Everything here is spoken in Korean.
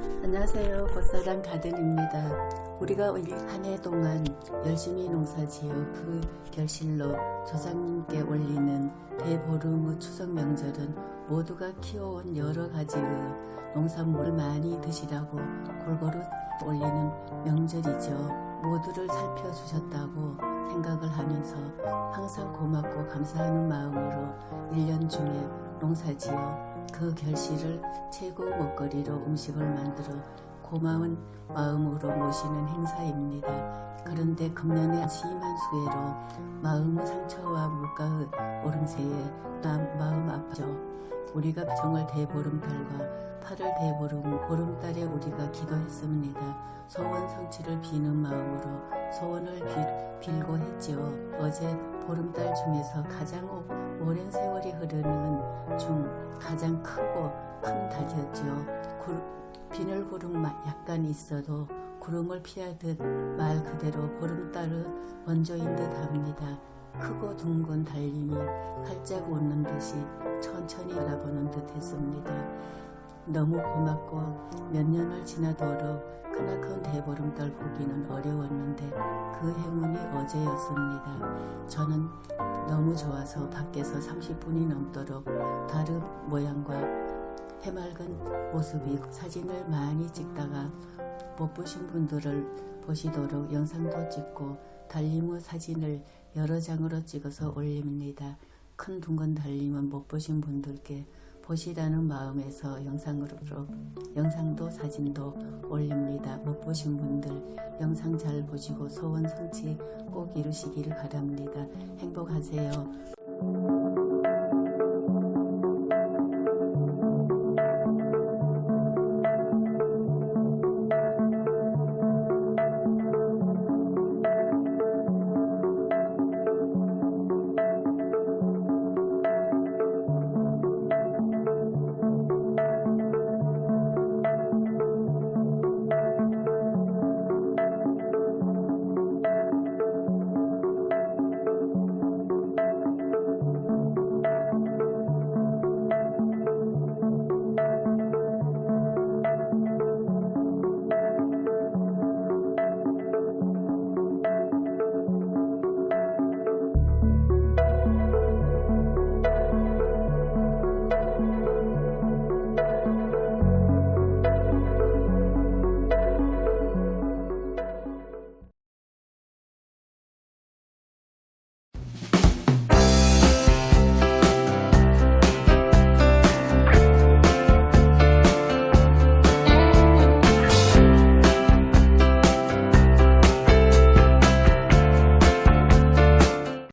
안녕하세요. 보사단 가든입니다. 우리가 한 해 동안 열심히 농사지어 그 결실로 조상님께 올리는 대보름의 추석 명절은 모두가 키워온 여러 가지의 농산물을 많이 드시라고 골고루 올리는 명절이죠. 모두를 살펴주셨다고 생각을 하면서 항상 고맙고 감사하는 마음으로 1년 중에 농사지어 그 결실을 최고 먹거리로 음식을 만들어 고마운 마음으로 모시는 행사입니다. 그런데 금년에 심한 수해로 마음의 상처와 물가의 오름세에 나 마음 아프죠. 우리가 정월 대보름달과 8월 대보름 보름달에 우리가 기도했습니다. 소원 성취를 비는 마음으로 소원을 빌, 빌고 했지요. 어제 보름달 중에서 가장 오- 오랜 세월이 흐르는 중 가장 크고 큰 달이었지요. 구- 비늘구름 마- 약간 있어도 구름을 피하듯 말 그대로 보름달의 원조인 듯 합니다. 크고 둥근 달림이 활짝 웃는 듯이 천천히 알아보는 듯 했습니다. 너무 고맙고 몇 년을 지나도록 크나큰 대보름달 보기는 어려웠는데 그 행운이 어제였습니다. 저는 너무 좋아서 밖에서 30분이 넘도록 달의 모양과 해맑은 모습이 사진을 많이 찍다가 못 보신 분들을 보시도록 영상도 찍고 달림의 사진을 여러 장으로 찍어서 올립니다. 큰 둥근 달림은 못 보신 분들께 보시라는 마음에서 영상으로 영상도 사진도 올립니다. 못 보신 분들 영상 잘 보시고 소원 성취 꼭 이루시기를 바랍니다. 행복하세요.